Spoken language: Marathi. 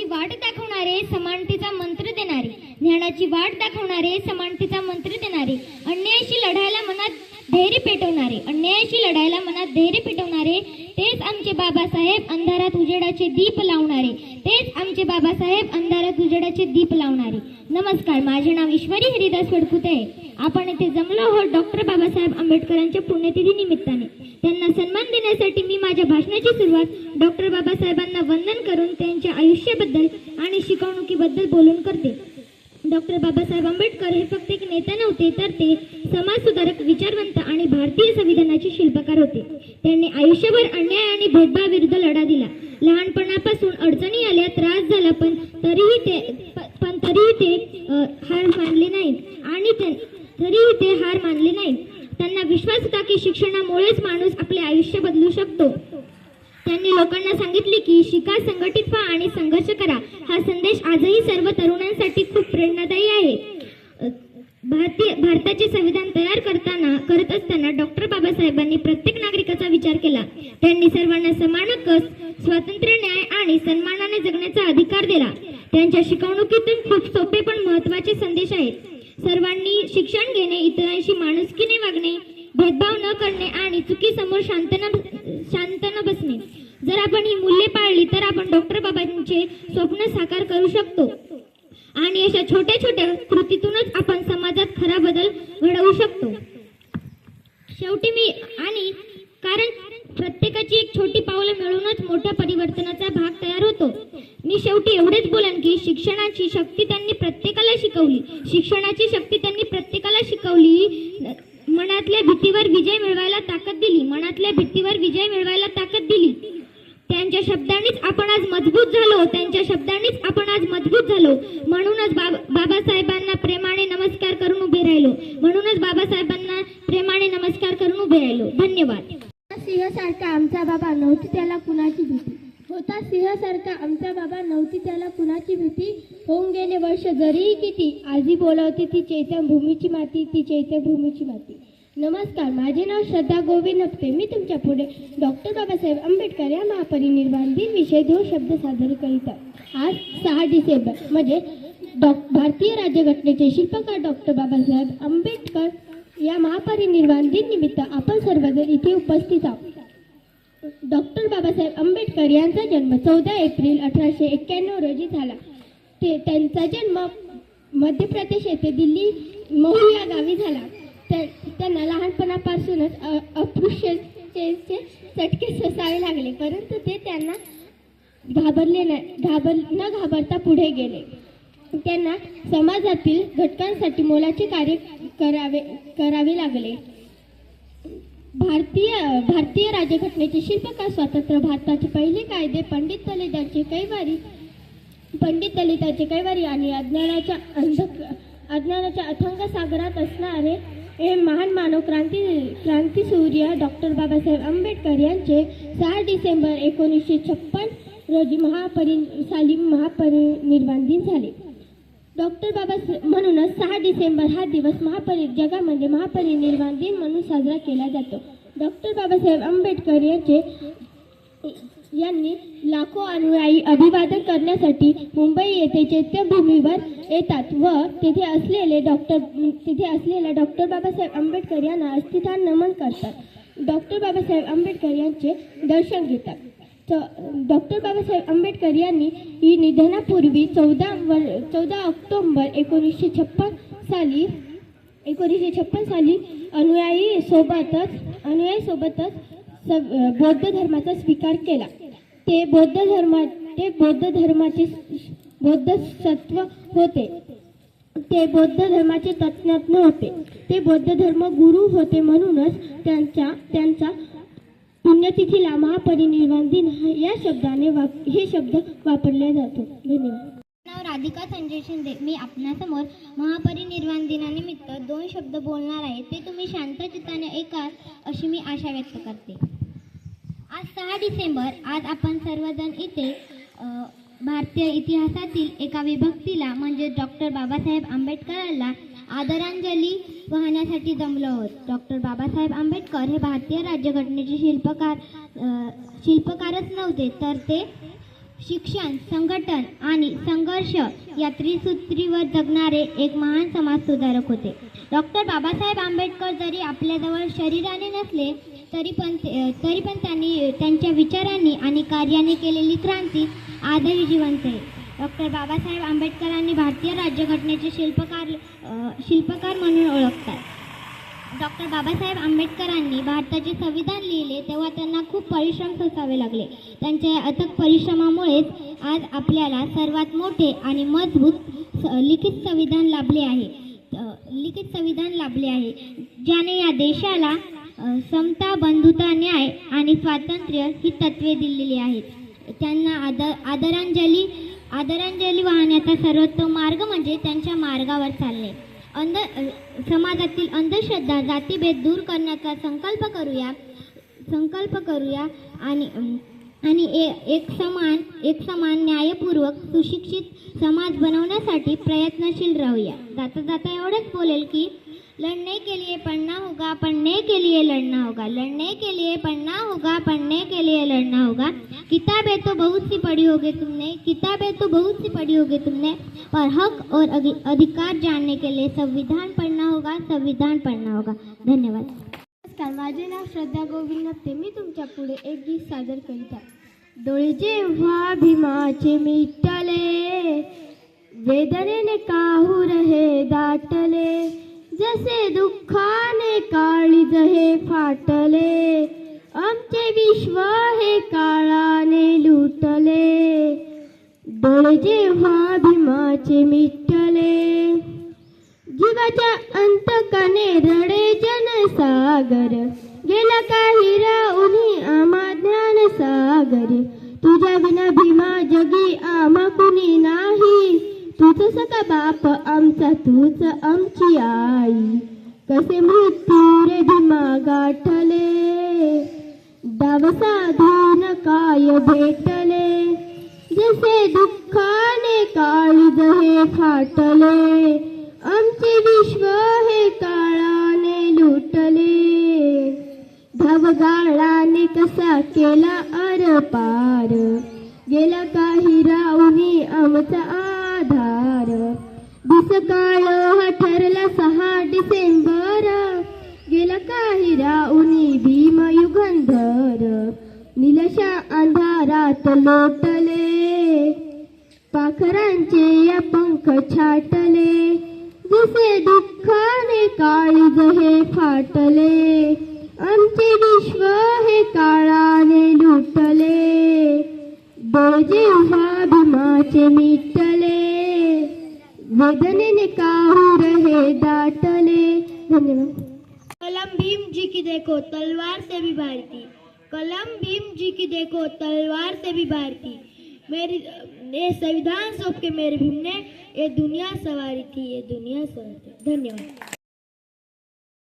ज्ञानाची वाट दाखवणारे समानतेचा मंत्र देणारे. ज्ञानाची वाट दाखवणारे समानतेचा मंत्र देणारे. अन्यायाशी लढायला मनात धैर्य पेटवणारे. अन्यायाशी लढायला मनात धैर्य पेटवणारे तेच आमचे बाबासाहेब अंधारात उजेडाचे दीप लावणारे. तेच आमचे बाबासाहेब अंधारात उजेडाचे दीप लावणारे. नमस्कार माझे नाव ईश्वरी हरिदास फडकुते आहे आपण येथे जमलो आहोत डॉक्टर बाबासाहेब आंबेडकरांच्या पुण्यतिथी निमित्ताने. त्यांना सन्मान देण्यासाठी मी माझ्या भाषणाची सुरुवात डॉक्टर बाबासाहेबांना वंदन करून त्यांच्या आयुष्याबद्दल आणि शिकवणुकीबद्दल बोलून करते. डॉक्टर बाबासाहेब आंबेडकर हे फक्त एक नेता नव्हते तर ते समाजसुधारक विचारवंत आणि भारतीय संविधानाचे शिल्पकार होते. त्यांनी आयुष्यभर अन्याय आणि भेदभावाविरुद्ध लढा दिला. लहानपणापासून अडचणी आल्या त्रास झाला पण तरीही ते पण तरीही ते हार मानले नाहीत. आणि तरीही ते हार मानले नाहीत. त्यांना विश्वास होता की शिक्षणामुळेच माणूस आपले आयुष्य बदलू शकतो. त्यांनी लोकांना सांगितले की शिका संघटित व्हा आणि संघर्ष करा. हा संदेश आजही सर्व तरुणांसाठी खूप प्रेरणादायी आहे. भारतीय भारताचे संविधान तयार करताना करत असताना डॉक्टर बाबासाहेबांनी प्रत्येक नागरिकाचा विचार केला. त्यांनी सर्वांना समान कस स्वातंत्र्य न्याय आणि सन्मानाने जगण्याचा अधिकार दिला. त्यांच्या शिकवणुकीतून खूप सोपे पण महत्त्वाचे संदेश आहेत. सर्वांनी शिक्षण घेणे इतरांशी माणुसकीने वागणे भेदभाव न करणे आणि चुकीसमोर शांतना जर आपण ही मूल्ये पाळली तर आपण डॉक्टर बाबांचे स्वप्न साकार करू शकतो. आणि अशा छोट्या छोट्या कृतीतूनच आपण समाजात खरा बदल घडवू शकतो. शेवटी मी आणि कारण प्रत्येकाची एक छोटी पावलं मिळूनच मोठ्या परिवर्तनाचा भाग तयार होतो. मी शेवटी एवढेच बोलन की शिक्षणाची शक्ती त्यांनी प्रत्येकाला शिकवली. शिक्षणाची शक्ती त्यांनी प्रत्येकाला शिकवली. मनातल्या भीतीवर विजय मिळवायला ताकद दिली. मनातल्या भीतीवर विजय मिळवायला ताकद दिली. त्यांच्या शब्दांनीच आपण आज मजबूत झालो त्यांच्या शब्दांनीच आपण आज मजबूत झालो. म्हणूनच बाब बाबासाहेबांना प्रेमाने नमस्कार करून उभे राहिलो. म्हणूनच बाबासाहेबांना प्रेमाने नमस्कार करून उभे राहिलो. धन्यवाद. सिंहसारखा आमचा बाबा नव्हती त्याला कुणाची भीती? होता सिंहसारखा आमचा बाबा नव्हती त्याला कुणाची भीती? होऊन गेले वर्ष जरीही किती आजी बोलावते ती चैत्यभूमीची माती ती चैत्यभूमीची माती. नमस्कार माझे नाव श्रद्धा गोविंद हप्ते मी तुमच्यापुढे डॉक्टर बाबासाहेब आंबेडकर या महापरिनिर्वाण दिन विषय दोन शब्द सादर करीत आहे. आज सहा डिसेंबर म्हणजे डॉ भारतीय राज्यघटनेचे शिल्पकार डॉक्टर बाबासाहेब आंबेडकर या महापरिनिर्वाण दिन निमित्त आपण सर्वजण इथे उपस्थित आहोत. डॉक्टर बाबासाहेब आंबेडकर यांचा जन्म चौदा एप्रिल अठराशे एक्क्याण्णव रोजी झाला. ते त्यांचा जन्म मध्य प्रदेश येथे दिल्ली महू या गावी झाला. त्यांना लहानपणापासूनच अ- चटके सोसावे लागले. परंतु ते त्यांना घाबरले नाही घाबर न घाबरता पुढे गेले. त्यांना समाजातील घटकांसाठी मोलाचे कार्य करावे करावे लागले. भारतीय भारतीय राज्यघटनेचे शिल्पकार स्वातंत्र्य भारताचे पहिले कायदे पंडित दलितांचे कैवारी पंडित दलितांचे कैवारी आणि अज्ञानाच्या अंध अज्ञानाच्या अथंग सागरात असणारे हे महान मानव क्रांती क्रांतीसूर्य डॉक्टर बाबासाहेब आंबेडकर यांचे सहा डिसेंबर एकोणीसशे छप्पन रोजी महापरि साली महापरिनिर्वाण दिन झाले. डॉक्टर बाबा म्हणूनच सहा डिसेंबर हा दिवस महापरि जगामध्ये महापरिनिर्वाण दिन म्हणून साजरा केला जातो. डॉक्टर बाबासाहेब आंबेडकर यांचे यांनी लाखो अनुयायी अभिवादन करण्यासाठी मुंबई येथे चैत्यभूमीवर येतात व तिथे असलेले डॉक्टर तिथे असलेल्या डॉक्टर बाबासाहेब आंबेडकर यांना अस्थितान नमन करतात. डॉक्टर बाबासाहेब आंबेडकर यांचे दर्शन घेतात. च- डॉक्टर बाबासाहेब आंबेडकर यांनी ही निधनापूर्वी चौदा वर चौदा ऑक्टोंबर एकोणीसशे छप्पन साली एकोणीसशे छप्पन साली अनुयायी सोबतच अनुयायी सोबतच स- बौद्ध धर्माचा स्वीकार केला. ते बौद्ध धर्मा ते बौद्ध धर्माचे बौद्ध सत्व होते. ते बौद्ध धर्माचे तज्ज्ञ होते. ते बौद्ध धर्म गुरु होते म्हणूनच त्यांच्या त्यांचा पुण्यतिथीला महापरिनिर्वाण दिन या शब्दाने वाप हे शब्द वापरले जातो. धन्यवाद. नाव राधिका संजय शिंदे. मी आपणासमोर महापरिनिर्वाण दिनानिमित्त दोन शब्द बोलणार आहे. ते तुम्ही शांत चित्ताने ऐकाल अशी मी आशा व्यक्त करते. आज सहा डिसेंबर आज आपण सर्वजण इथे भारतीय इतिहासातील एका विभक्तीला म्हणजे डॉक्टर बाबासाहेब आंबेडकरांना आदरांजली वाहण्यासाठी जमलो आहोत. डॉक्टर बाबासाहेब आंबेडकर हे भारतीय राज्यघटनेचे शिल्पकार शिल्पकारच नव्हते तर ते शिक्षण संघटन आणि संघर्ष या त्रिसूत्रीवर जगणारे एक महान समाजसुधारक होते. डॉक्टर बाबासाहेब आंबेडकर जरी आपल्याजवळ शरीराने नसले तरी पण ते- तरी पण त्यांनी त्यांच्या विचारांनी आणि कार्याने केलेली क्रांती आजही जिवंत आहे. डॉक्टर बाबासाहेब आंबेडकरांनी भारतीय राज्यघटनेचे शिल्पकार शिल्पकार म्हणून ओळखतात. डॉक्टर बाबासाहेब आंबेडकरांनी भारताचे संविधान लिहिले तेव्हा त्यांना खूप परिश्रम सोसावे लागले. त्यांच्या अथक परिश्रमामुळेच आज आपल्याला सर्वात मोठे आणि मजबूत स- लिखित संविधान लाभले आहे. लिखित संविधान लाभले आहे. ज्याने या देशाला समता बंधुता न्याय आणि स्वातंत्र्य ही तत्वे दिलेली आहेत. त्यांना आदर आदरांजली आदरांजली वाहण्याचा सर्वोत्तम मार्ग म्हणजे त्यांच्या मार्गावर चालणे. अंध समाजातील अंधश्रद्धा जातीभेद दूर करण्याचा संकल्प करूया संकल्प करूया आणि आणि ए- एक समान एक समान न्यायपूर्वक सुशिक्षित समाज बनवण्यासाठी प्रयत्नशील राहूया. जाता जाता एवढंच बोलेल की लढने के लिए पढ़ना होगा, पढ़ने के लिए लड़ना होगा, लड़ने के लिए पढ़ना होगा, पढ़ने के लिए लड़ना होगा। किताबें तो बहुत सी पढ़ी होगी तुमने, किताबें तो बहुत सी पढ़ी होगी तुमने। पर हक और अधिकार जानने के लिए संविधान पढ़ना होगा संविधान पढ़ना होगा। धन्यवाद। नमस्कार, माझे नाव श्रद्धा गोविंद नप्ते मी तुमच्या पुढे एक गीत सादर करीत डोळे जेव्हा भीमाचे मिटले, वेदनेने काहूर हे दाटले जसे दुःखाने काळीज हे फाटले आमचे विश्व हे काळाने लुटले. डोळे जेव्हा भीमाचे मिटले जीवाच्या अंतकाने रडे जनसागर. गेला काही राहुनी आम्हा ज्ञान सागर तुझ्या विना भीमा जगी आम्हा कुणी नाही. तूच सका बाप आमचा तूच आमची आई. कसे मृत्यू रे भीमा गाठले डाव साधून काय भेटले. जसे दुःखाने काळीज हे फाटले. आमचे विश्व हे काळाने लुटले. धवगाळाने कसा केला अर पार गेला काही राऊनी आमचा आधार दिसकाळ हा ठरला सहा डिसेंबर. गेला काही राऊनी भीम युगंधर. निलशा अंधारात लोटले. पाखरांचे या पंख छाटले. जसे दुःखाने काळीज हे फाटले. आमचे विश्व हे काळाने लुटले. डोळे भीमाचे मिटले. वेदनेने काहू रहे दाटले. धन्यवाद. कलम भीम जी की देखो तलवार से भी भारती। कलम भीम जी की देखो तलवार से भी भारती। मेरी ये संविधान सौंप के मेरे भीम ने ये दुनिया सवारी थी ये दुनिया सवारी थी। धन्यवाद।